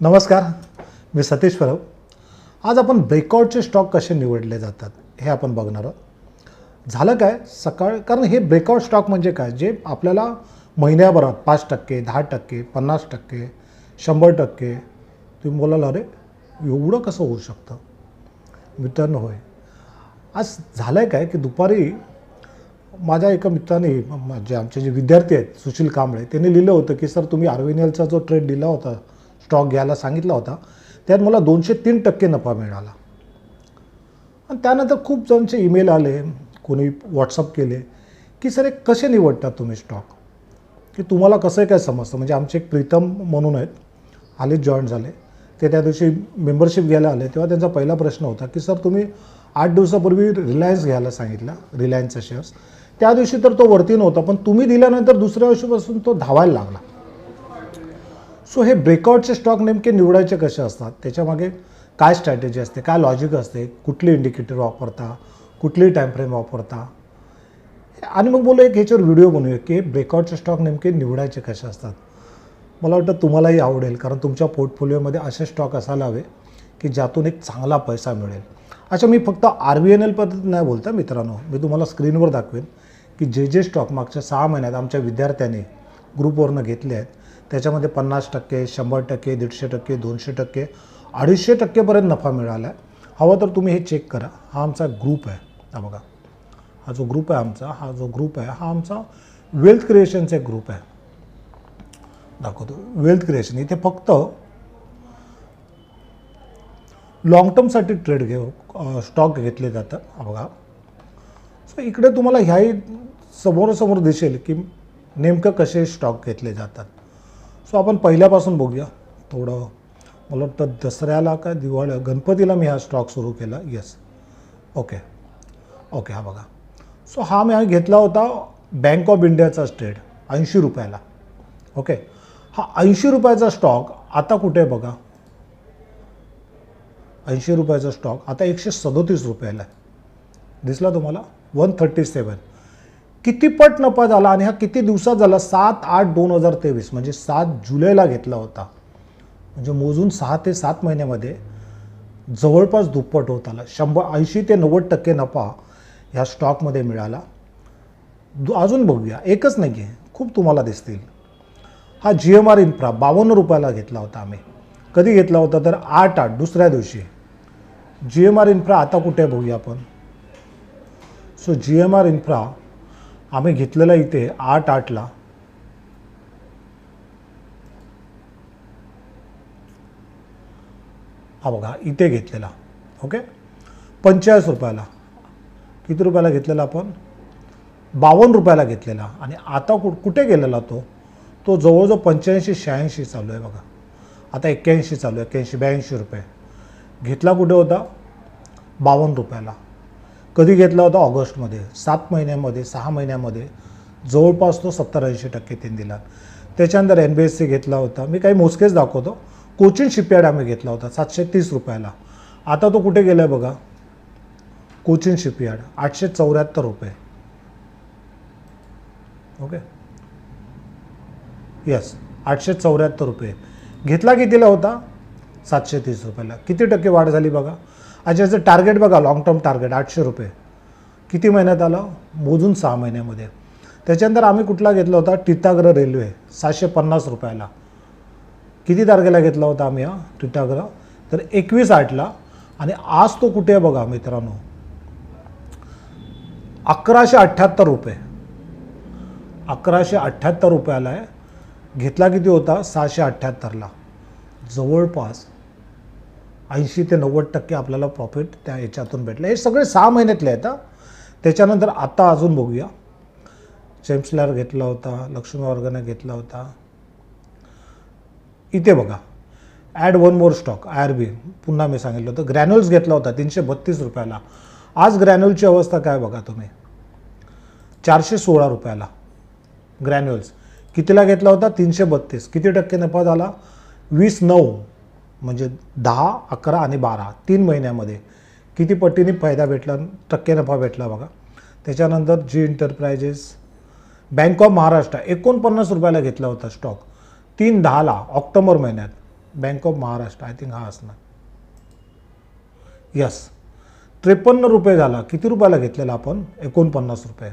नमस्कार मी सतीश परब आज आपण ब्रेकआउटचे स्टॉक कसे निवडले जातात हे आपण बघणार आहोत. झालं काय? सकाळ कारण हे ब्रेकआउट स्टॉक म्हणजे काय? जे आपल्याला महिन्याभरात पाच टक्के दहा टक्के पन्नास टक्के शंभर टक्के तुम्ही बोलाल अरे एवढं कसं होऊ शकतं? मित्रांनो होय. आज झालं आहे काय की दुपारी माझ्या एका मित्राने जे आमचे जे विद्यार्थी आहेत सुशील कांबळे त्यांनी लिहिलं होतं की सर तुम्ही आर्वेनियलचा जो ट्रेड दिला होता स्टॉक घ्यायला सांगितला होता. त्यात मला दोनशे तीन टक्के नफा मिळाला. आणि त्यानंतर खूप जणचे ईमेल आले कोणी व्हॉट्सअप केले की सर हे कसे निवडतात तुम्ही स्टॉक की तुम्हाला कसं काय समजतं? म्हणजे आमचे एक प्रीतम म्हणून आहेत आलेच जॉईन झाले. ते त्या दिवशी मेंबरशिप घ्यायला आले. तेव्हा त्यांचा पहिला प्रश्न होता की सर तुम्ही आठ दिवसापूर्वी रिलायन्स घ्यायला सांगितला रिलायन्सचा शेअर्स त्या दिवशी तर तो वरती नव्हता पण तुम्ही दिल्यानंतर दुसऱ्या दिवशीपासून तो धावायला लागला. सो हे ब्रेकआउटचे स्टॉक नेमके निवडायचे कसे असतात? त्याच्यामागे काय स्ट्रॅटेजी असते? काय लॉजिक असते? कुठली इंडिकेटर वापरता? कुठली टाईमफ्रेम वापरता? आणि मग बोलू एक ह्याच्यावर व्हिडिओ बनवूया की ब्रेकआउटचे स्टॉक नेमके निवडायचे कसे असतात. मला वाटतं तुम्हालाही आवडेल कारण तुमच्या पोर्टफोलिओमध्ये असे स्टॉक असायला हवे की ज्यातून एक चांगला पैसा मिळेल. अच्छा मी फक्त आर बी एन एल पद्धत नाही बोलता मित्रांनो. मी तुम्हाला स्क्रीनवर दाखवेन की जे जे स्टॉक मागच्या सहा महिन्यात आमच्या विद्यार्थ्यांनी ग्रुपवरनं घेतले आहेत त्याच्यामध्ये पन्नास टक्के शंभर टक्के दीडशे टक्के दोनशे टक्के अडीचशे टक्केपर्यंत नफा मिळाला आहे हवं तर तुम्ही हे चेक करा. हा आमचा ग्रुप आहे. हा बघा. हा जो ग्रुप आहे आमचा हा जो ग्रुप आहे हा आमचा वेल्थ क्रिएशनचा एक ग्रुप आहे. दाखवतो. वेल्थ क्रिएशन इथे फक्त लॉंग टर्मसाठी ट्रेड घेऊ स्टॉक घेतले जातात. हा बघा. सो इकडे तुम्हाला ह्याही समोरासमोर दिसेल की नेमकं कसे स्टॉक घेतले जातात. सो आपण पहिल्यापासून बघूया थोडं. मला वाटतं दसऱ्याला का दिवाळी गणपतीला मी हा स्टॉक सुरू केला. येस ओके ओके हा बघा. सो हा मी घेतला होता बँक ऑफ इंडियाचा स्टेट ऐंशी रुपयाला. ओके हा ऐंशी रुपयाचा स्टॉक आता कुठे आहे बघा? ऐंशी रुपयाचा स्टॉक आता एकशे सदोतीस रुपयाला आहे. दिसला तुम्हाला? वन थर्टी सेवन किती पट नफा झाला आणि हा किती दिवसात झाला? सात आठ दोन हजार तेवीस. म्हणजे सात जुलैला घेतला होता. म्हणजे मोजून सहा ते सात महिन्यामध्ये जवळपास दुप्पट होत आला. शंभर ऐंशी ते नव्वद टक्के नफा ह्या स्टॉकमध्ये मिळाला. दु अजून बघूया. एकच नाही आहे खूप तुम्हाला दिसतील. हा जी एम आर इन्फ्रा बावन्न रुपयाला घेतला होता आम्ही. कधी घेतला होता? तर आठ आठ दुसऱ्या दिवशी. जी एम आर इन्फ्रा आता कुठे बघूया आपण. So G M R infra आम्ही घेतलेला इथे आठ आठला. हा बघा इथे घेतलेला. ओके? पंचेचाळीस रुपयाला. किती रुपयाला घेतलेला आपण? बावन्न रुपयाला घेतलेला. आणि आता कु कुठे गेलेला तो? तो जवळजवळ पंच्याऐंशी शहाऐंशी चालू आहे बघा. आता एक्क्याऐंशी चालू आहे एक्क्याऐंशी ब्याऐंशी रुपये. घेतला कुठे होता? बावन्न रुपयाला. कधी घेतला होता? ऑगस्टमध्ये. सात महिन्यामध्ये सहा महिन्यामध्ये. जवळपास तो सत्तर ऐंशी टक्के त्यांनी दिला त्याच्यानंतर एन बी एस सी घेतला होता. मी काही मोजकेच दाखवतो. कोचिन शिपयार्ड आम्ही घेतला होता सातशे तीस रुपयाला. आता तो कुठे गेला आहे बघा? कोचिन शिपयार्ड आठशे चौऱ्याहत्तर रुपये. ओके? यस आठशे चौऱ्याहत्तर रुपये. घेतला कितीला होता? सातशे तीस रुपयाला. किती टक्के वाढ झाली बघा? याचं टार्गेट बघा लॉंग टर्म टार्गेट आठशे रुपये. किती महिन्यात आलं? मोजून सहा महिन्यामध्ये. त्याच्यानंतर आम्ही कुठला घेतला होता? टिटाग्र रेल्वे सातशे पन्नास रुपयाला. किती तारखेला घेतला होता आम्ही हा? टिटाग्र तर एकवीस आठला. आणि आज तो कुठे आहे बघा मित्रांनो? अकराशे अठ्ठ्याहत्तर रुपये. अकराशे अठ्ठ्याहत्तर रुपयाला आहे. घेतला किती होता? सहाशे अठ्ठ्याहत्तरला. जवळपास ऐंशी ते नव्वद टक्के आपल्याला प्रॉफिट त्या याच्यातून भेटलं. हे सगळे सहा महिन्यातले आहेत त्याच्यानंतर आता अजून बघूया. चेम्सलर घेतला होता लक्ष्मी वर्गाने घेतला होता. इथे बघा. Add one more stock I R B पुन्हा मी सांगितलं होतं. ग्रॅन्युल्स घेतला होता तीनशे बत्तीस रुपयाला. आज ग्रॅन्युअलची अवस्था काय बघा तुम्ही? चारशे सोळा रुपयाला. ग्रॅन्युअल्स कितीला घेतला होता? तीनशे बत्तीस. किती टक्के नफा झाला? वीस नऊ. म्हणजे दहा अकरा आणि बारा तीन महिन्यामध्ये किती पटीने फायदा भेटला टक्के नफा भेटला बघा. त्याच्यानंतर G enterprises bank of Maharashtra एकोणपन्नास रुपयाला घेतला होता स्टॉक तीन दहाला ऑक्टोबर महिन्यात. Bank of Maharashtra I think हा असणार. यस त्रेपन्न रुपये झाला. किती रुपयाला घेतलेला आपण? एकोणपन्नास रुपये.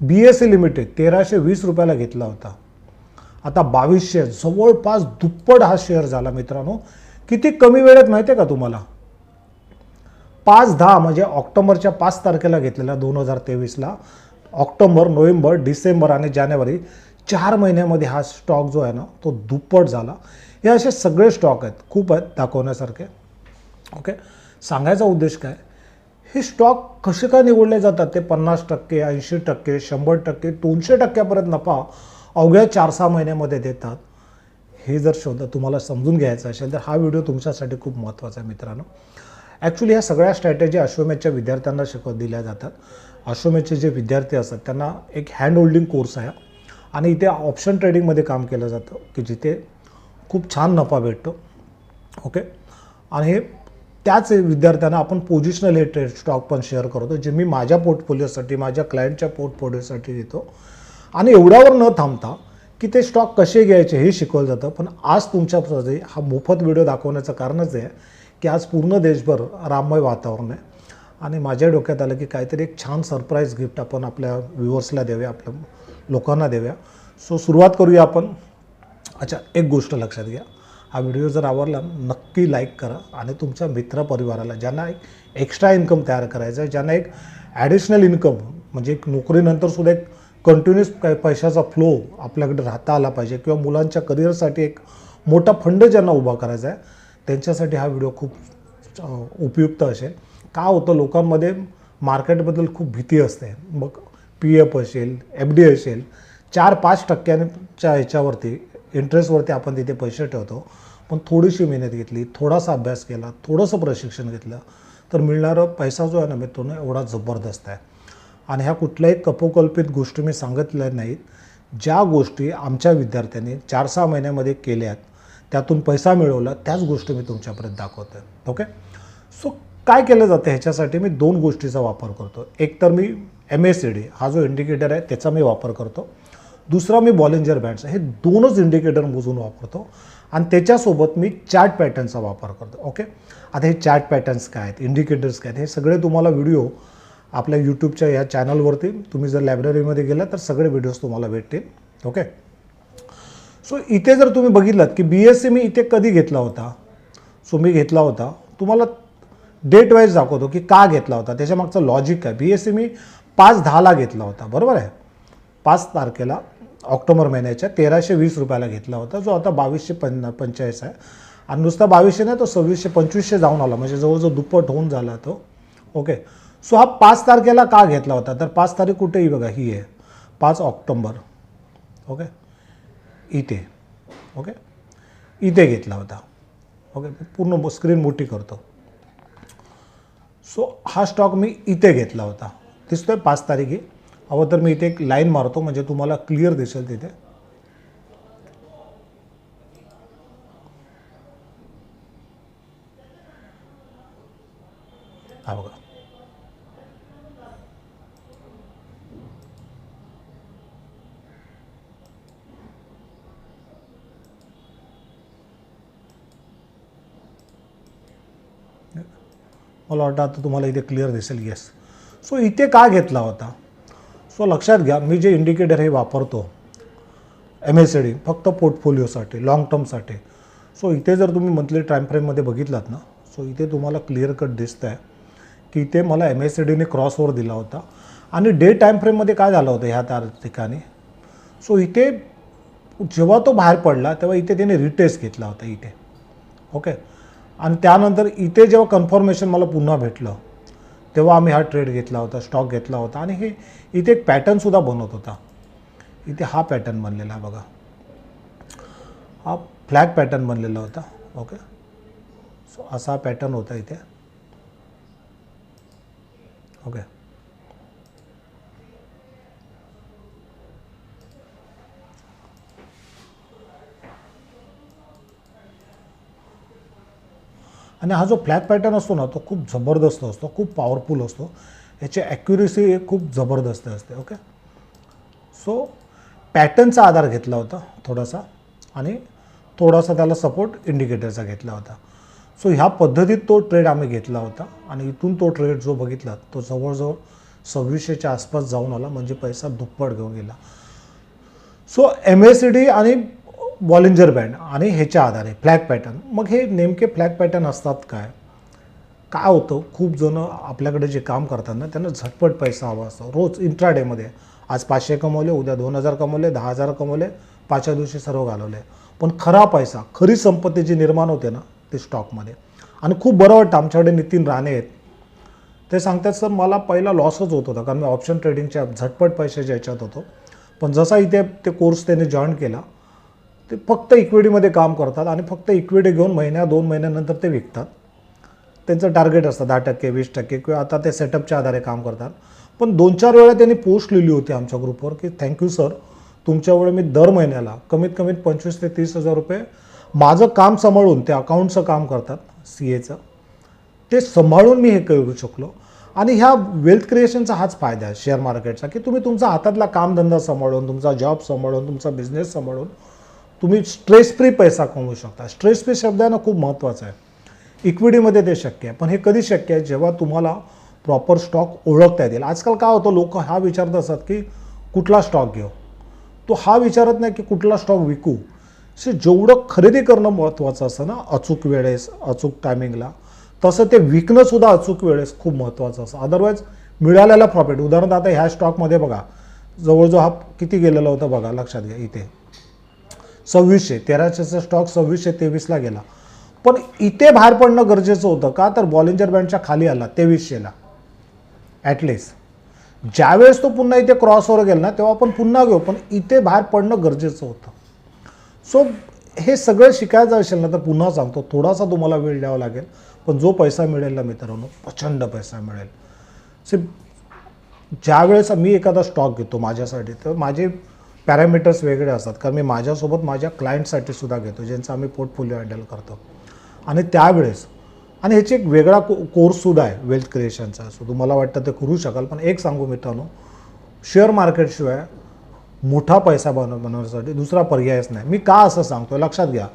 बी एस सी लिमिटेड तेराशे वीस रुपयाला घेतला होता. आता बावीसशे जवळपास दुप्पट हा शेअर झाला मित्रांनो. किती कमी वेळेत माहिती आहे का तुम्हाला? पाच दहा म्हणजे ऑक्टोबरच्या पाच तारखेला घेतलेला दोन हजार तेवीसला ऑक्टोबर नोव्हेंबर डिसेंबर आणि जानेवारी चार महिन्यामध्ये हा स्टॉक जो आहे ना तो दुप्पट झाला. हे असे सगळे स्टॉक आहेत खूप आहेत दाखवण्यासारखे. ओके? सांगायचा उद्देश काय? हे स्टॉक कसे काय निवडले जातात? ते पन्नास टक्के ऐंशी टक्के शंभर टक्के दोनशे टक्क्यापर्यंत नफा अवघ्या चार सहा महिन्यामध्ये देतात. हे जर शोध तुम्हाला समजून घ्यायचं असेल तर हा व्हिडिओ तुमच्यासाठी खूप महत्त्वाचा आहे मित्रांनो. ॲक्च्युली ह्या सगळ्या स्ट्रॅटेजी अश्वमेधच्या विद्यार्थ्यांना शिकवत दिल्या जातात. अश्वमेधचे जे विद्यार्थी असतात त्यांना एक हँड होल्डिंग कोर्स आहे. आणि इथे ऑप्शन ट्रेडिंगमध्ये काम केलं जातं की जिथे खूप छान नफा भेटतो. ओके आणि हे त्याच विद्यार्थ्यांना आपण पोझिशनल हे ट्रेड स्टॉक पण शेअर करतो जे मी माझ्या पोर्टफोलिओसाठी माझ्या क्लायंटच्या पोर्टफोलिओसाठी देतो. आणि एवढ्यावर न थांबता की ते स्टॉक कसे घ्यायचे हे शिकवलं जातं. पण आज तुमच्यासाठी हा मोफत व्हिडिओ दाखवण्याचं कारणच आहे की आज पूर्ण देशभर राममय वातावरण आहे. आणि माझ्या डोक्यात आलं की काहीतरी एक छान सरप्राईज गिफ्ट आपण आपल्या व्ह्युअर्सला देऊया आपल्या लोकांना देऊया. सो सुरुवात करूया आपण. अच्छा एक गोष्ट लक्षात घ्या. हा व्हिडिओ जर आवडला नक्की लाईक करा. आणि तुमच्या मित्रपरिवाराला ज्यांना एक एक्स्ट्रा इन्कम तयार करायचं आहे ज्यांना एक ॲडिशनल इन्कम म्हणजे एक नोकरीनंतर सुद्धा एक कंटिन्युअस काय पैशाचा फ्लो आपल्याकडे राहता आला पाहिजे किंवा मुलांच्या करिअरसाठी एक मोठा फंड ज्यांना उभा करायचा आहे त्यांच्यासाठी हा व्हिडिओ खूप उपयुक्त असेल. का होतं? लोकांमध्ये मार्केटबद्दल खूप भीती असते. मग पी एफ असेल एफ डी असेल चार पाच टक्क्यांच्या ह्याच्यावरती इंटरेस्टवरती आपण तिथे पैसे ठेवतो. पण थोडीशी मेहनत घेतली थोडासा अभ्यास केला थोडंसं प्रशिक्षण घेतलं तर मिळणारा पैसा जो आहे ना मित्रांनो एवढा जबरदस्त आहे. आणि ह्या कुठल्याही कपोकल्पित गोष्टी मी सांगितल्या नाहीत. ज्या गोष्टी आमच्या विद्यार्थ्यांनी चार सहा महिन्यामध्ये केल्यात त्यातून पैसा मिळवला त्याच गोष्टी मी तुमच्यापर्यंत दाखवतो आहे ओके सो काय केलं जातं? ह्याच्यासाठी मी दोन गोष्टीचा वापर करतो. एक तर मी एम एस सी डी हा जो इंडिकेटर आहे त्याचा मी वापर करतो. दुसरा मी बॉलेंजर बँड्स हे दोनच इंडिकेटर मोजून वापरतो. आणि त्याच्यासोबत मी चॅट पॅटर्नचा वापर करतो. ओके आता हे चॅट पॅटर्न्स काय आहेत? इंडिकेटर्स काय आहेत? हे सगळे तुम्हाला व्हिडिओ आपल्या यूट्यूबच्या या चॅनलवरती तुम्ही जर लायब्ररीमध्ये गेला तर सगळे व्हिडिओज तुम्हाला भेटतील. ओके सो इथे जर तुम्ही बघितलात की बी एस सी मी इथे कधी घेतला होता? सो मी घेतला होता. तुम्हाला डेट वाईज दाखवतो की का घेतला होता. त्याच्यामागचं लॉजिक काय? बी एस सी मी पाच दहाला घेतला होता. बरोबर आहे? पाच तारखेला ऑक्टोबर महिन्याच्या तेराशे वीस रुपयाला घेतला होता. जो आता बावीसशे पन पंचेचाळीस आहे. आणि नुसता बावीसशे नाही तो सव्वीसशे पंचवीसशे जाऊन आला. म्हणजे जवळजवळ दुप्पट होऊन झाला तो. ओके सो हा पाच तारखेला का घेतला होता? तर पाच तारीख कुठेही बघा ही आहे. पाच ऑक्टोंबर. ओके? इथे. ओके? इथे घेतला होता. ओके? पूर्ण स्क्रीन मोठी करतो. सो हा स्टॉक मी इथे घेतला होता. दिसतोय पाच तारीख. आहे हवं तर मी इथे एक लाईन मारतो म्हणजे तुम्हाला क्लिअर दिसेल तिथे हा बघा मला वाटतं आता तुम्हाला इथे क्लिअर दिसेल येस सो इथे का घेतला होता? सो लक्षात घ्या मी जे इंडिकेटर हे वापरतो एम एस सी डी फक्त पोर्टफोलिओसाठी लाँग टर्मसाठी सो इथे जर तुम्ही मंथली टाईम फ्रेममध्ये बघितलात ना सो इथे तुम्हाला क्लिअर कट दिसतं आहे की इथे मला एम एस सी डीने क्रॉसवर दिला होता. आणि डे टाईम फ्रेममध्ये काय झालं होतं ह्या त्या ठिकाणी? सो इथे जेव्हा तो बाहेर पडला तेव्हा इथे त्याने रिटेस्ट घेतला होता इथे. ओके आणि त्यानंतर इथे जेव्हा कन्फर्मेशन मला पुन्हा भेटलं तेव्हा आम्ही हा ट्रेड घेतला होता स्टॉक घेतला होता. आणि हे इथे एक पॅटर्नसुद्धा बनवत होता. इथे हा पॅटर्न बनलेला आहे बघा. हा फ्लॅग पॅटर्न बनलेला होता. ओके सो असा पॅटर्न होता इथे. ओके आणि हा जो फ्लॅग पॅटर्न असतो ना तो खूप जबरदस्त असतो खूप पॉवरफुल असतो. याची ॲक्युरेसी खूप जबरदस्त असते ओके सो पॅटर्नचा आधार घेतला होता थोडासा आणि थोडासा त्याला सपोर्ट इंडिकेटरचा घेतला होता. सो ह्या पद्धतीत तो ट्रेड आम्ही घेतला होता आणि इथून तो ट्रेड जो बघितला तो जवळजवळ सव्वीसशेच्या आसपास जाऊन आला म्हणजे पैसा दुप्पट घेऊन गेला. So M S C D आणि बॉलिंजर बँड आणि ह्याच्या आधारे फ्लॅग पॅटर्न मग हे नेमके फ्लॅग पॅटर्न असतात काय? काय होतं? खूप जण आपल्याकडे जे काम करतात ना त्यांना झटपट पैसा हवा असतो. रोज इंट्राडेमध्ये आज पाचशे कमवले उद्या दोन हजार कमवले दहा हजार कमवले पाचव्या दिवशी सर्व घालवले. पण खरा पैसा खरी संपत्ती जी निर्माण होते ना ते स्टॉकमध्ये आणि खूप बरं वाटतं आमच्याकडे नितीन राणे आहेत. ते सांगतात सर मला पहिला लॉसच होत होता कारण मी ऑप्शन ट्रेडिंगच्या झटपट पैशाच्या ह्याच्यात होतो. पण जसा इथे ते कोर्स त्याने जॉईन केला ते फक्त इक्विटीमध्ये काम करतात आणि फक्त इक्विटी घेऊन महिन्या दोन महिन्यानंतर ते विकतात. त्यांचं टार्गेट असतं दहा टक्के वीस टक्के किंवा आता ते सेटअपच्या आधारे काम करतात. पण दोन चार वेळा त्यांनी पोस्ट लिहिली होती आमच्या ग्रुपवर की थँक्यू सर तुमच्यामुळे मी दर महिन्याला कमीत कमीत पंचवीस ते तीस हजार रुपये माझं काम सांभाळून ते अकाउंटचं काम करतात सी एचं ते सांभाळून मी हे करू शकलो. आणि ह्या वेल्थ क्रिएशनचा हाच फायदा आहे शेअर मार्केटचा की तुम्ही तुमचा हातातला कामधंदा सांभाळून तुमचा जॉब सांभाळून तुमचा बिझनेस सांभाळून तुम्ही स्ट्रेस फ्री पैसा कमवू शकता. स्ट्रेस फ्री शब्द ना खूप महत्त्वाचा आहे. इक्विटीमध्ये ते शक्य आहे. पण हे कधी शक्य आहे? जेव्हा तुम्हाला प्रॉपर स्टॉक ओळखता येतील. आजकाल काय होतं? लोक हा विचारत असतात की कुठला स्टॉक घेऊ? तो हा विचारत नाही की कुठला स्टॉक विकू? से जेवढं खरेदी करणं महत्त्वाचं असतं ना अचूक वेळेस अचूक टायमिंगला तसं ते विकणंसुद्धा अचूक वेळेस खूप महत्त्वाचं असतं. अदरवाईज मिळालेला प्रॉफिट उदाहरणार्थ आता ह्या स्टॉकमध्ये बघा जवळजवळ हा किती गेलेला होता बघा लक्षात घ्या इथे. सव्वीसशे तेराशेचा स्टॉक सव्वीसशे तेवीसला गेला. पण इथे बाहेर पडणं गरजेचं होतं का? तर बॉलिंजर बँडच्या खाली आला तेवीसशेला. ॲटलिस्ट ज्यावेळेस तो पुन्हा इथे क्रॉसवर गेला ना तेव्हा आपण पुन्हा घेऊ पण इथे बाहेर पडणं गरजेचं होतं. सो हे सगळं शिकायचं असेल ना तर पुन्हा सांगतो थोडासा तुम्हाला वेळ द्यावा लागेल. पण जो पैसा मिळेल ना मित्रांनो प्रचंड पैसा मिळेल. से ज्यावेळेस मी एखादा स्टॉक घेतो माझ्यासाठी तर माझे पॅरामीटर्स वेगळे असतात. कारण मी माझ्यासोबत माझ्या क्लायंटसाठी सुद्धा घेतो ज्यांचा आम्ही पोर्टफोलिओ हँडल करतो. आणि त्यावेळेस आणि ह्याची एक वेगळा को कोर्ससुद्धा आहे वेल्थ क्रिएशनचा सो तुम्हाला वाटतं ते करू शकाल पण एक सांगू मित्रांनो शेअर मार्केटशिवाय मोठा पैसा बनव बनवण्यासाठी दुसरा पर्यायच नाही. मी का असं सांगतो लक्षात घ्या.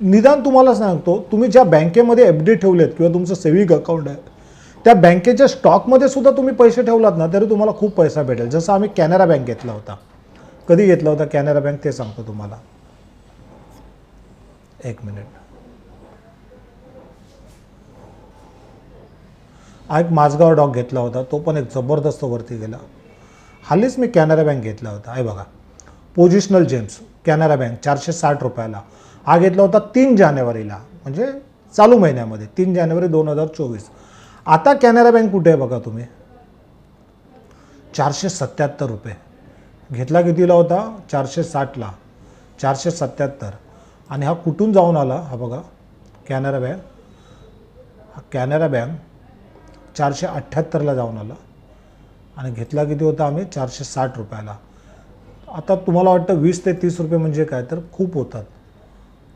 निदान तुम्हाला सांगतो तुम्ही ज्या बँकेमध्ये एफ डी ठेवलेत किंवा तुमचं सेविंग अकाउंट आहे त्या बँकेच्या स्टॉकमध्ये सुद्धा तुम्ही पैसे ठेवलात ना तरी तुम्हाला खूप पैसा भेटेल. जसं आम्ही कॅनरा बँक घेतला होता. कधी घेतला होता कॅनरा बँक ते सांगतो तुम्हाला. एक मिनिट. हा एक माझगाव डॉग घेतला होता तो पण एक जबरदस्त वरती गेला. हल्लीच मी कॅनरा बँक घेतला होता. आहे बघा पोजिशनल जेम्स कॅनरा बँक चारशे साठ रुपयाला. हा घेतला होता तीन जानेवारीला म्हणजे चालू महिन्यामध्ये तीन जानेवारी दोन हजार चोवीस. आता कॅनरा बँक कुठे आहे बघा तुम्ही? चारशे सत्याहत्तर रुपये. घेतला कितीला होता? चारशे साठला. चारशे सत्याहत्तर. आणि हा कुठून जाऊन आला? हा बघा कॅनरा बँक. हा कॅनरा बँक चारशे अठ्ठ्याहत्तरला जाऊन आला. आणि घेतला किती होता आम्ही? चारशे साठ रुपयाला. आता तुम्हाला वाटतं वीस ते तीस रुपये म्हणजे काय? तर खूप होतात.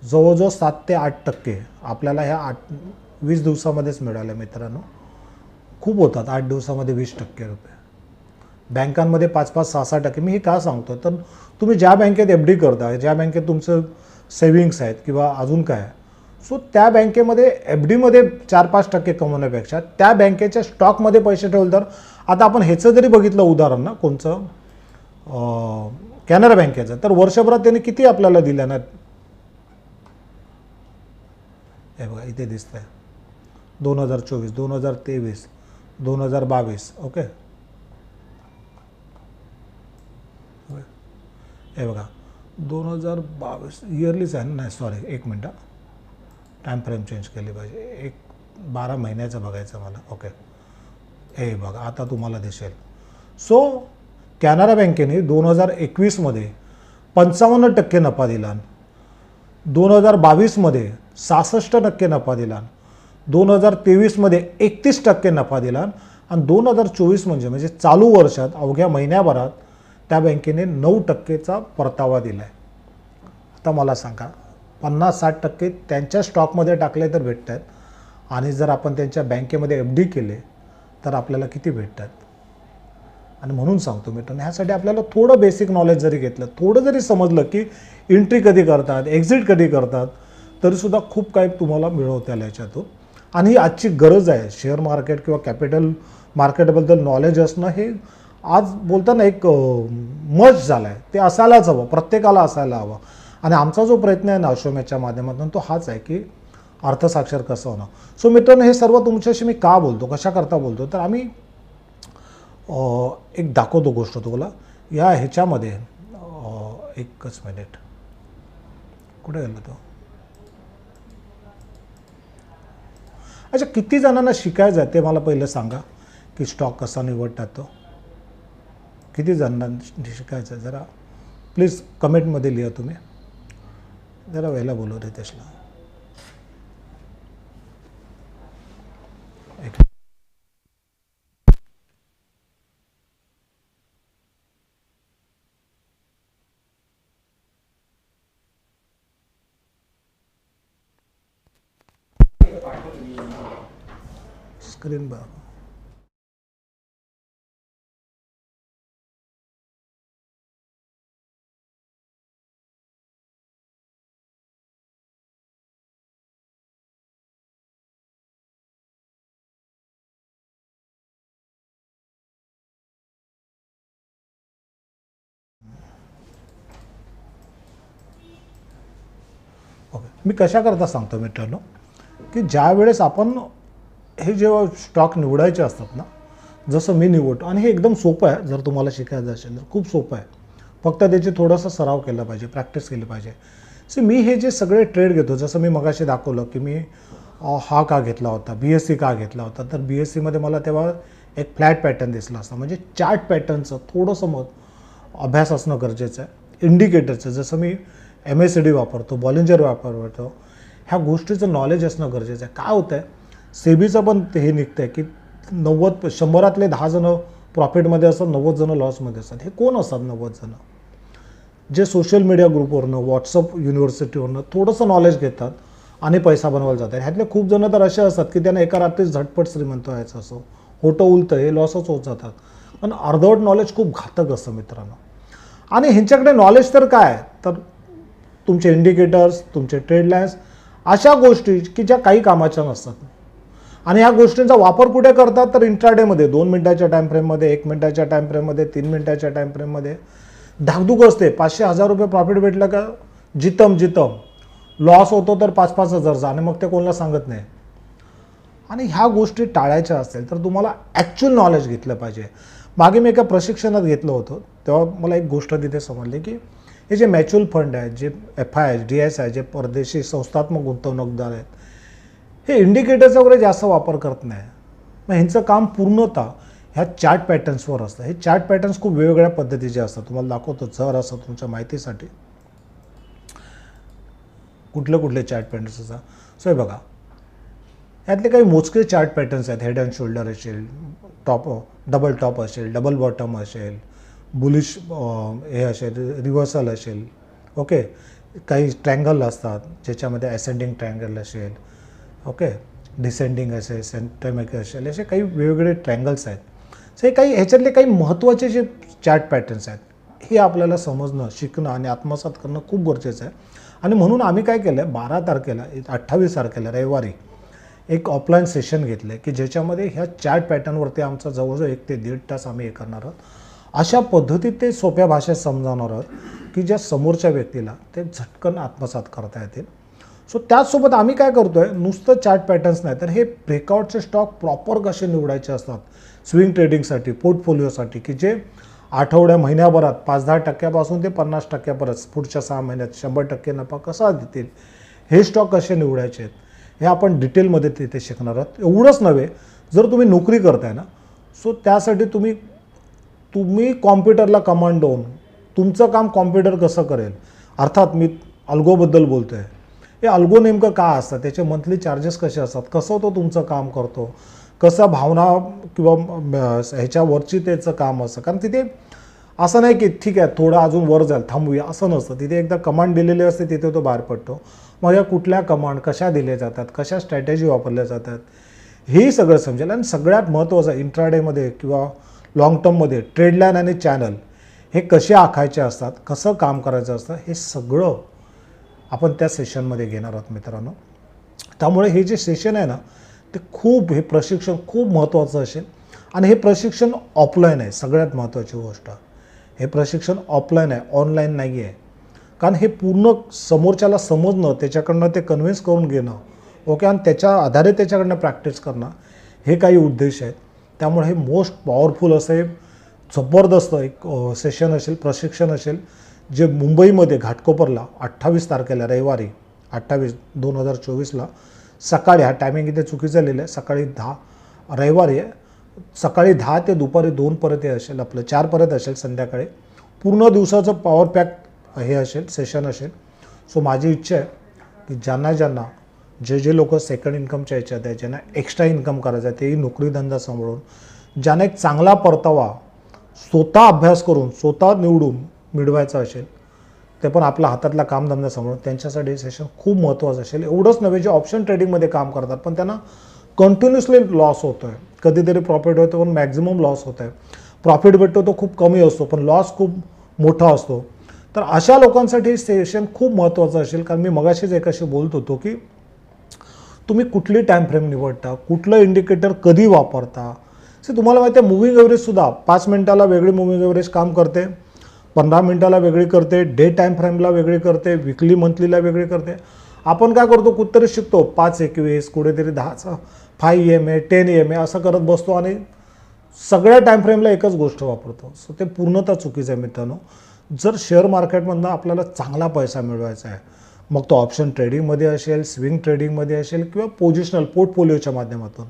जवळजवळ सात ते आठ टक्के आपल्याला ह्या आठ वीस दिवसामध्येच मिळाल्या मित्रांनो. खूप होतात. आठ दिवसामध्ये वीस टक्के रुपये. बँकांमध्ये पाच पाच सहा सहा टक्के. मी हे का सांगतो तर तुम्ही ज्या बँकेत एफ डी करता ज्या बँकेत तुमचं सेविंग्स आहेत किंवा अजून काय सो त्या बँकेमध्ये एफ डीमध्ये चार पाच टक्के कमवण्यापेक्षा त्या बँकेच्या स्टॉकमध्ये पैसे ठेवले तर आता आपण ह्याचं जरी बघितलं उदाहरण ना कोणचं? कॅनरा बँकेचं. तर वर्षभरात त्यांनी किती आपल्याला दिल्या ना? हे बघा इथे दिसतंय. दोन हजार चोवीस दोन हजार तेवीस दोन हजार बावीस ओके? हे बघा दोन हजार बावीस इयरलीच आहे ना? नाही सॉरी एक मिनटं. टाईम फ्रेम चेंज केली पाहिजे. एक बारा महिन्याचं बघायचं मला. ओके हे बघा आता तुम्हाला दिसेल. सो कॅनरा बँकेने दोन हजार एकवीसमध्ये पंचावन्न टक्के नफा दिला. दोन हजार बावीसमध्ये सहासष्ट टक्के नफा दिला. दोन हजार तेवीसमध्ये एकतीस टक्के नफा दिला. आणि दोन हजार चोवीस म्हणजे म्हणजे चालू वर्षात अवघ्या महिन्याभरात त्या बँकेने नऊ टक्केचा परतावा दिला आहे आता मला सांगा पन्नास साठ टक्के त्यांच्या स्टॉकमध्ये टाकले तर भेटत आहेत आणि जर आपण त्यांच्या बँकेमध्ये एफ डी केले तर आपल्याला किती भेटतात? आणि म्हणून सांगतो मित्रांनो ह्यासाठी आपल्याला थोडं बेसिक नॉलेज जरी घेतलं थोडं जरी समजलं की एंट्री कधी करतात एक्झिट कधी करतात तरीसुद्धा खूप काही तुम्हाला मिळवता आलं याच्यातून. आणि ही आजची गरज आहे शेअर मार्केट किंवा कॅपिटल मार्केटबद्दल नॉलेज असणं हे आज बोलताना एक मच झाला आहे ते असायलाच हवं प्रत्येकाला असायला हवं. आणि आमचा जो प्रयत्न आहे ना अश्वमेच्या माध्यमातून तो हाच आहे की अर्थसाक्षर कसं होणं. सो मित्रांनो हे सर्व तुमच्याशी मी का बोलतो कशाकरता बोलतो? तर आम्ही एक दाखवतो गोष्ट तुम्हाला. या ह्याच्यामध्ये एकच मिनिट. कुठे गेला तो? अच्छा किती जणांना शिकायचं आहे ते मला पहिलं सांगा की स्टॉक कसा निवडतात तो. किती जणांना शिकायचं आहे? जरा प्लीज कमेंटमध्ये लिहा तुम्ही. जरा वेळेला बोलू रितेशला स्क्रीन बघा मी कशाकरता सांगतो मित्रांनो? की ज्या वेळेस आपण हे जेव्हा स्टॉक निवडायचे असतात ना जसं मी निवडतो आणि हे एकदम सोपं आहे जर तुम्हाला शिकायचं असेल तर खूप सोपं आहे. फक्त त्याची थोडासा सराव केला पाहिजे प्रॅक्टिस केली पाहिजे. सी मी हे जे सगळे ट्रेड घेतो जसं मी मगाशी दाखवलं की मी हा का घेतला होता बी एस सी का घेतला होता तर बी एस सीमध्ये मला तेव्हा एक फ्लॅट पॅटर्न दिसला असता. म्हणजे चार्ट पॅटर्नचं थोडंसं मत अभ्यास असणं गरजेचं आहे. इंडिकेटरचं जसं मी एम एस सी डी वापरतो बॉलिंजर वापरतो ह्या गोष्टीचं नॉलेज असणं गरजेचं आहे. काय होतं आहे सेबीचं पण ते हे निघतं आहे की नव्वद शंभरातले दहा जणं प्रॉफिटमध्ये असतात नव्वद जणं लॉसमध्ये असतात. हे कोण असतात नव्वद जणं? जे सोशल मीडिया ग्रुपवरनं व्हॉट्सअप युनिव्हर्सिटीवरनं थोडंसं नॉलेज घेतात आणि पैसा बनवायला जातात. ह्यातले खूप जणं तर असे असतात की त्यांना एका रात्रीच झटपट श्रीमंत व्हायचं असो होटं उलतं हे लॉसच होत जातात. पण अर्धवट नॉलेज खूप घातक असतं मित्रांनो. आणि ह्यांच्याकडे नॉलेज तर काय? तर तुमचे इंडिकेटर्स तुमचे ट्रेड लाईन्स अशा गोष्टी की ज्या काही कामाच्या नसतात. आणि ह्या गोष्टींचा वापर कुठे करतात? तर इंट्राडेमध्ये दोन मिनटाच्या टाईम फ्रेममध्ये एक मिनटाच्या टाईम फ्रेममध्ये तीन मिनटाच्या टाईम फ्रेममध्ये धाकधूक असते. पाचशे हजार रुपये प्रॉफिट भेटलं का? जितम जितम. लॉस होतो तर पाच पाच हजारचा आणि मग ते कोणाला सांगत नाही. आणि ह्या गोष्टी टाळायच्या असतील तर तुम्हाला ॲक्च्युअल नॉलेज घेतलं पाहिजे. मागे मी एका प्रशिक्षणात घेतलं होतं. तेव्हा मला एक गोष्ट तिथे समजली की हे जे म्युच्युअल फंड आहेत जे F I D S I जे परदेशी संस्थात्मक गुंतवणूकदार आहेत हे इंडिकेटरचा वगैरे जास्त वापर करत नाही. मग ह्यांचं काम पूर्णतः ह्या चार्ट पॅटर्न्सवर असतं. हे चार्ट पॅटर्न्स खूप वेगवेगळ्या पद्धतीचे असतात. तुम्हाला दाखवतो जर असं तुमच्या माहितीसाठी. कुठले कुठले चार्ट पॅटर्न्स असतात. सो हे बघा. यातले काही मोजके चार्ट पॅटर्न्स आहेत. हेड अँड शोल्डर असेल टॉप डबल टॉप असेल डबल बॉटम असेल बुलिश um, हे असेल रिव्हर्सल असेल. ओके काही ट्रँगल असतात ज्याच्यामध्ये असेंडिंग ट्रँगल असेल. ओके डिसेंडिंग असेल सेंटमेक असेल असे काही वेगवेगळे ट्रँगल्स आहेत. सो हे काही ह्याच्यातले काही महत्त्वाचे जे चार्ट पॅटर्न्स आहेत हे आपल्याला समजणं शिकणं आणि आत्मसात करणं खूप गरजेचं आहे. आणि म्हणून आम्ही काय केलं आहे बारा तारखेला अठ्ठावीस तारखेला रविवारी एक ऑफलाईन सेशन घेतलं आहे की ज्याच्यामध्ये ह्या चार्ट पॅटर्नवरती आमचा जवळजवळ एक ते दीड तास आम्ही हे करणार आहोत. अशा पद्धतीत ते सोप्या भाषेत समजावणार आहोत की ज्या समोरच्या व्यक्तीला ते झटकन आत्मसात करता येतील. सो त्याचसोबत आम्ही काय करतो आहे नुसतं चार्ट पॅटर्न्स नाही तर हे ब्रेकआउटचे स्टॉक प्रॉपर कसे निवडायचे असतात? स्विंग ट्रेडिंगसाठी पोर्टफोलिओसाठी की जे आठवड्या महिन्याभरात पाच दहा टक्क्यापासून ते पन्नास टक्क्यापर्यंत पुढच्या सहा महिन्यात शंभर टक्के नफा कसा देतील? हे स्टॉक कसे निवडायचे? आहेत हे आपण डिटेलमध्ये तिथे शिकणार आहोत. एवढंच नव्हे जर तुम्ही नोकरी करताय ना सो त्यासाठी तुम्ही तुम्ही कॉम्प्युटरला कमांड देऊन तुमचं काम कॉम्प्युटर कसं करेल? अर्थात मी अल्गोबद्दल बोलतो आहे हे अल्गो नेमकं का असतं? त्याचे मंथली चार्जेस कसे असतात? कसं तो तुमचं काम करतो? कसं भावना किंवा ह्याच्यावरची त्याचं काम असतं? कारण तिथे असं नाही की ठीक आहे थोडं अजून वर जाईल थांबूया असं नसतं. तिथे एकदा कमांड दिलेली असते तिथे तो बाहेर पडतो. मग या कुठल्या कमांड कशा दिल्या जातात? कशा स्ट्रॅटेजी वापरल्या जातात? हेही सगळं समजेल. आणि सगळ्यात महत्त्वाचं इंट्राडेमध्ये किंवा लाँग टर्ममध्ये ट्रेडलाईन आणि चॅनल हे कसे आखायचे असतात कसं काम करायचं असतं हे सगळं आपण त्या सेशनमध्ये घेणार आहोत मित्रांनो. त्यामुळे हे जे सेशन आहे ना ते खूप हे प्रशिक्षण खूप महत्त्वाचं असेल. आणि हे प्रशिक्षण ऑफलाईन आहे सगळ्यात महत्त्वाची गोष्ट. हे प्रशिक्षण ऑफलाईन आहे ऑनलाईन नाही आहे. कारण हे पूर्ण समोरच्याला समजणं त्याच्याकडनं ते कन्व्हिन्स करून घेणं ओके आणि त्याच्या आधारे त्याच्याकडनं प्रॅक्टिस करणं हे काही उद्देश आहेत. त्यामुळे हे मोस्ट पॉवरफुल असं हे जबरदस्त एक सेशन असेल प्रशिक्षण असेल जे मुंबईमध्ये घाटकोपरला अठ्ठावीस तारखेला रविवारी अठ्ठावीस दोन हजार चोवीसला सकाळी हा टायमिंग इथे चुकीचं लिहिलं आहे सकाळी दहा रविवारी आहे सकाळी दहा ते दुपारी दोनपर्यंत हे असेल आपलं चारपर्यंत असेल संध्याकाळी. पूर्ण दिवसाचं पॉवर पॅक हे असेल सेशन असेल. सो माझी इच्छा आहे की ज्यांना ज्यांना जे जे लोक सेकंड इन्कमच्या याच्यात आहे ज्यांना एक्स्ट्रा इन्कम करायचं आहे तेही नोकरीधंदा सांभाळून ज्यांना एक चांगला परतावा स्वतः अभ्यास करून स्वतः निवडून मिळवायचा असेल ते पण आपला हातातला कामधंदा सांभाळून त्यांच्यासाठी सेशन खूप महत्त्वाचं असेल. एवढंच नव्हे जे ऑप्शन ट्रेडिंगमध्ये काम करतात पण त्यांना कंटिन्युअसली लॉस होतो आहे कधीतरी प्रॉफिट होतो पण मॅक्झिमम लॉस होत आहे प्रॉफिट भेटतो तो खूप कमी असतो पण लॉस खूप मोठा असतो. तर अशा लोकांसाठी सेशन खूप महत्त्वाचं असेल कारण मी मगाशीच एकाशी बोलत होतो की तुम्ही कुठली टाईम फ्रेम निवडता? कुठलं इंडिकेटर कधी वापरता? से तुम्हाला माहिती आहे मुव्हिंग एव्हरेजसुद्धा पाच मिनटाला वेगळी मुव्हिंग एव्हरेज काम करते पंधरा मिनटाला वेगळी करते डे टाईम फ्रेमला वेगळी करते विकली मंथलीला वेगळी करते. आपण काय करतो कुठतरी शिकतो पाच एकवीस कुठेतरी दहाचा five M A ten M A असं करत बसतो आणि सगळ्या टाईम फ्रेमला एकच गोष्ट वापरतो. सो ते पूर्णतः चुकीचं आहे मित्रांनो. जर शेअर मार्केटमधनं आपल्याला चांगला पैसा मिळवायचा आहे मग तो ऑप्शन ट्रेडिंगमध्ये असेल स्विंग ट्रेडिंगमध्ये असेल किंवा पोझिशनल पोर्टफोलिओच्या माध्यमातून.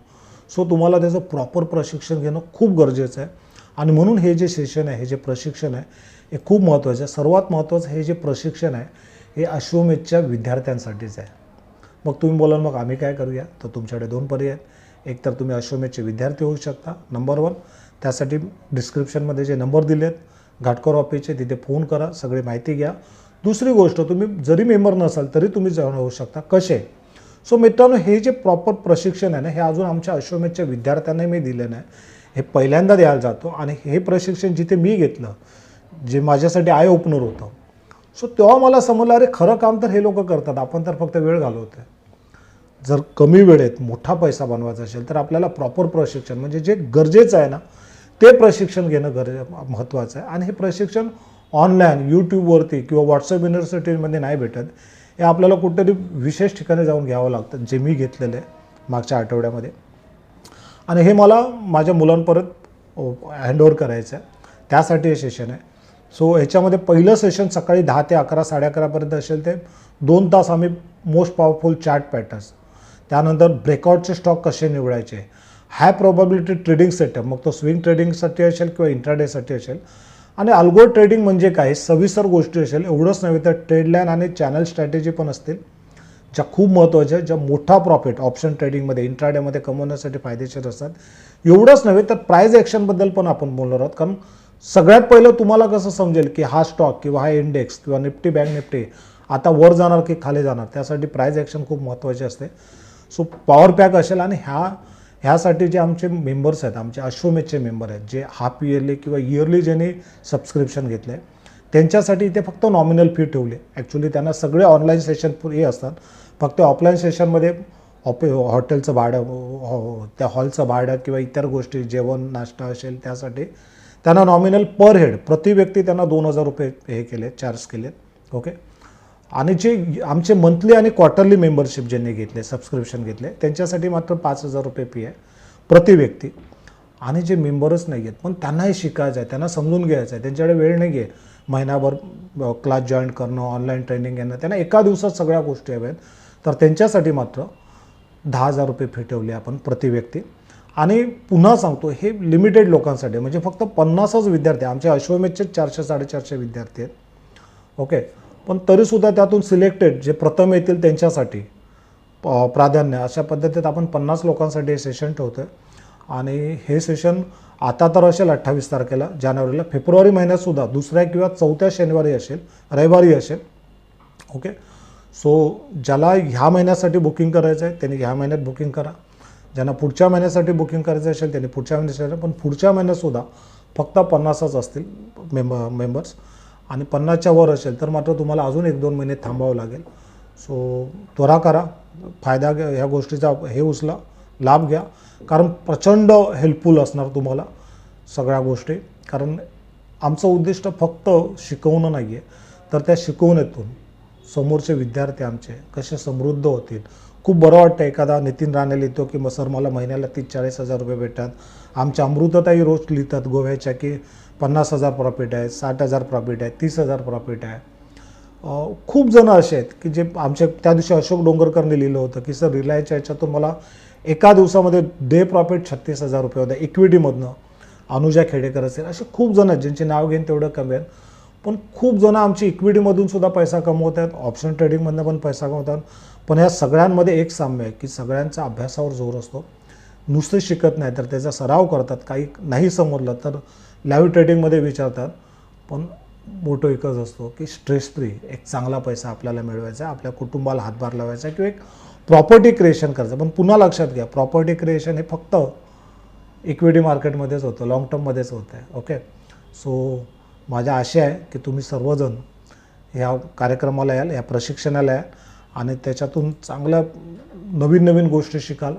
सो तुम्हाला त्याचं प्रॉपर प्रशिक्षण घेणं खूप गरजेचं आहे. आणि म्हणून हे जे सेशन आहे हे जे प्रशिक्षण आहे हे खूप महत्त्वाचं आहे. सर्वात महत्त्वाचं हे जे प्रशिक्षण आहे हे अश्वमेधच्या विद्यार्थ्यांसाठीच आहे. मग तुम्ही बोलाल मग आम्ही काय करूया? तर तुमच्याकडे दोन पर्याय आहेत. एक तर तुम्ही अश्वमेधचे विद्यार्थी होऊ शकता नंबर वन त्यासाठी डिस्क्रिप्शनमध्ये जे नंबर दिले आहेत घाटकोर ऑफिसचे तिथे फोन करा सगळी माहिती घ्या. दुसरी गोष्ट तुम्ही जरी मेंबर नसाल तरी तुम्ही जाऊन होऊ शकता. कसे? सो मित्रांनो हे जे प्रॉपर प्रशिक्षण आहे ना हे अजून आमच्या अश्वमेधच्या विद्यार्थ्यांना मी दिलं नाही. हे पहिल्यांदा द्यायला जातो आणि हे प्रशिक्षण जिथे मी घेतलं जे माझ्यासाठी आय ओपनर होतं. सो तेव्हा मला समजलं अरे खरं काम तर हे लोक करतात आपण तर फक्त वेळ घालवतोय. जर कमी वेळेत मोठा पैसा बनवायचा असेल तर आपल्याला प्रॉपर प्रशिक्षण म्हणजे जे गरजेचं आहे ना ते प्रशिक्षण घेणं गरजे महत्त्वाचं आहे. आणि हे प्रशिक्षण ऑनलाईन यूट्यूबवरती किंवा व्हॉट्सअप युनिव्हर्सिटीमध्ये नाही भेटत हे आपल्याला कुठेतरी विशेष ठिकाणी जाऊन घ्यावं लागतं जे मी घेतलेलं आहे मागच्या आठवड्यामध्ये. आणि हे मला माझ्या मुलांपर्यंत हँडओव्हर करायचं आहे. त्यासाठी हे सेशन आहे. सो ह्याच्यामध्ये पहिलं सेशन सकाळी दहा ते अकरा साडे अकरापर्यंत असेल ते दोन तास आम्ही मोस्ट पॉवरफुल चार्ट पॅटर्न्स त्यानंतर ब्रेकआउटचे स्टॉक कसे निवडायचे? हाय प्रॉबॅबिलिटी ट्रेडिंग सेटअप मग तो स्विंग ट्रेडिंगसाठी असेल किंवा इंट्राडेसाठी असेल आणि अल्गो ट्रेडिंग म्हणजे काय? सविस्तर गोष्टी असेल. एवढंच नव्हे तर ट्रेडलाईन आणि चॅनल स्ट्रॅटेजी पण असतील ज्या खूप महत्त्वाच्या आहेत, ज्या मोठा प्रॉफिट ऑप्शन ट्रेडिंगमध्ये इंट्राडेमध्ये कमवण्यासाठी फायदेशीर असतात. एवढंच नव्हे तर प्राईज ॲक्शनबद्दल पण आपण बोलणार आहोत. कारण सगळ्यात पहिलं तुम्हाला कसं समजेल की हा स्टॉक किंवा हा इंडेक्स किंवा निफ्टी बँक निफ्टी आता वर जाणार की खाली जाणार? त्यासाठी प्राईज ॲक्शन खूप महत्त्वाची असते. सो पॉवर पॅक असेल आणि ह्या ह्यासाठी जे आमचे मेंबर्स आहेत आमचे अश्वमेधचे मेंबर आहेत जे हाफ इयरली किंवा इयरली ज्यांनी सबस्क्रिप्शन घेतलं आहे त्यांच्यासाठी इथे फक्त नॉमिनल फी ठेवली. ॲक्च्युली त्यांना सगळे ऑनलाईन सेशन हे असतात. फक्त ऑफलाईन सेशनमध्ये ऑप हॉटेलचं भाडं हो-, हो त्या हॉलचं भाडं किंवा इतर गोष्टी जेवण नाश्ता असेल त्यासाठी त्यांना नॉमिनल पर हेड प्रति व्यक्ती त्यांना दोन हजार रुपये हे केले चार्ज केलेत ओके आणि जे आमचे मंथली आणि क्वार्टरली मेंबरशिप ज्यांनी घेतले सबस्क्रिप्शन घेतले त्यांच्यासाठी मात्र पाच हजार रुपये फी आहे प्रति व्यक्ती. आणि जे मेंबरच नाही आहेत पण त्यांनाही शिकायचं आहे त्यांना समजून घ्यायचं आहे त्यांच्याकडे वेळ नाही आहे. महिनाभर क्लास जॉईन करणं ऑनलाईन ट्रेनिंग घेणं त्यांना एका दिवसात सगळ्या गोष्टी हव्या आहेत. तर त्यांच्यासाठी मात्र दहा हजार रुपये फी ठेवली आपण प्रति व्यक्ती. आणि पुन्हा सांगतो हे लिमिटेड लोकांसाठी म्हणजे फक्त पन्नासच विद्यार्थी आमचे अश्वमेधचे चारशे साडेचारशे विद्यार्थी आहेत. ओके? पण तरीसुद्धा त्यातून सिलेक्टेड जे प्रथम येतील त्यांच्यासाठी प्राधान्य अशा पद्धतीत आपण पन्नास लोकांसाठी हे सेशन ठेवतो आहे आणि हे सेशन आता तर असेल अठ्ठावीस तारखेला जानेवारीला. फेब्रुवारी महिन्यातसुद्धा दुसऱ्या किंवा चौथ्या शनिवारी असेल रविवारी असेल. ओके? सो ज्याला ह्या महिन्यासाठी बुकिंग करायचं आहे त्यांनी ह्या महिन्यात बुकिंग करा. ज्यांना पुढच्या महिन्यासाठी बुकिंग करायचं असेल त्यांनी पुढच्या महिन्यासाठी पण पुढच्या महिन्यातसुद्धा फक्त पन्नासच असतील मेंब मेंबर्स. आणि पन्नासच्या वर असेल तर मात्र तुम्हाला अजून एक दोन महिने थांबावं लागेल. सो त्वरा करा. फायदा घ्या ह्या गोष्टीचा हे उचला लाभ घ्या. कारण प्रचंड हेल्पफुल असणार तुम्हाला सगळ्या गोष्टी. कारण आमचं उद्दिष्ट फक्त शिकवणं नाही आहे तर त्या शिकवण्यातून समोरचे विद्यार्थी आमचे कसे समृद्ध होतील खूप बरं वाटतं एखादा नितीन राणे लिहितो की मग सर मला महिन्याला तीस चाळीस हजार रुपये भेटतात. आमच्या अमृतताई रोज लिहितात गोव्याच्या की पन्नास हजार प्रॉफिट आहे साठ हजार प्रॉफिट आहे तीस हजार प्रॉफिट आहे. खूप जणं असे आहेत की जे आमच्या त्या दिवशी अशोक डोंगरकरने लिहिलं होतं की सर रिलायन्सच्या याच्यातून मला एका दिवसामध्ये डे प्रॉफिट छत्तीस हजार रुपये होतं इक्विटीमधनं अनुजा खेडेकर असेल. असे खूप जण आहेत ज्यांचे नाव घेईन तेवढं कमी आहेत. पण खूप जणं आमची इक्विटीमधून सुद्धा पैसा कमवत आहेत ऑप्शन ट्रेडिंगमधनं पण पैसा कमवतात पण ह्या सगळ्यांमध्ये एक साम्य आहे की सगळ्यांचा अभ्यासावर जोर असतो. नुसते शिकत नाही तर त्याचा सराव करतात काही नाही समजलं तर लाईव्ह ट्रेडिंगमध्ये विचारतात. पण मोठं एकच असतो की स्ट्रेस फ्री एक चांगला पैसा आपल्याला मिळवायचा आहे आपल्या कुटुंबाला हातभार लावायचा आहे किंवा एक प्रॉपर्टी क्रिएशन करायचं. पण पुन्हा लक्षात घ्या प्रॉपर्टी क्रिएशन हे फक्त इक्विटी मार्केटमध्येच होतं लॉंग टर्ममध्येच होतं आहे ओके सो माझ्या आशा आहे की तुम्ही सर्वजण ह्या कार्यक्रमाला याल या प्रशिक्षणाला याल. आणि त्याच्यातून चांगल्या नवीन नवीन गोष्टी शिकाल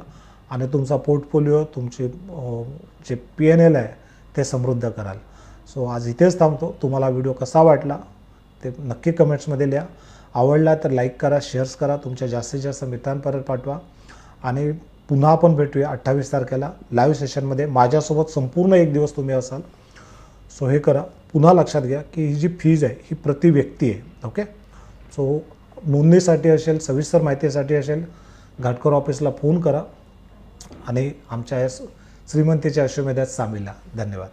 आणि तुमचा पोर्टफोलिओ तुमचे जे पी एन एल आहे ते समृद्ध कराल. सो आज इथेच थांबतो. तुम्हाला व्हिडिओ कसा वाटला ते नक्की कमेंट्समध्ये लिहा. आवडला तर लाईक करा शेअर्स करा तुमच्या जास्तीत जास्त मित्रांपर्यंत पाठवा. आणि पुन्हा आपण भेटूया अठ्ठावीस तारखेला लाईव्ह सेशनमध्ये माझ्यासोबत संपूर्ण एक दिवस तुम्ही असाल. सो हे करा. पुन्हा लक्षात घ्या की ही जी फीज आहे ही प्रति व्यक्ती आहे. ओके सो नोंदणीसाठी असेल सविस्तर माहितीसाठी असेल घाटकर ऑफिसला फोन करा आणि आमच्या या श्रीमंतीच्या अश्वमेधात सामील धन्यवाद.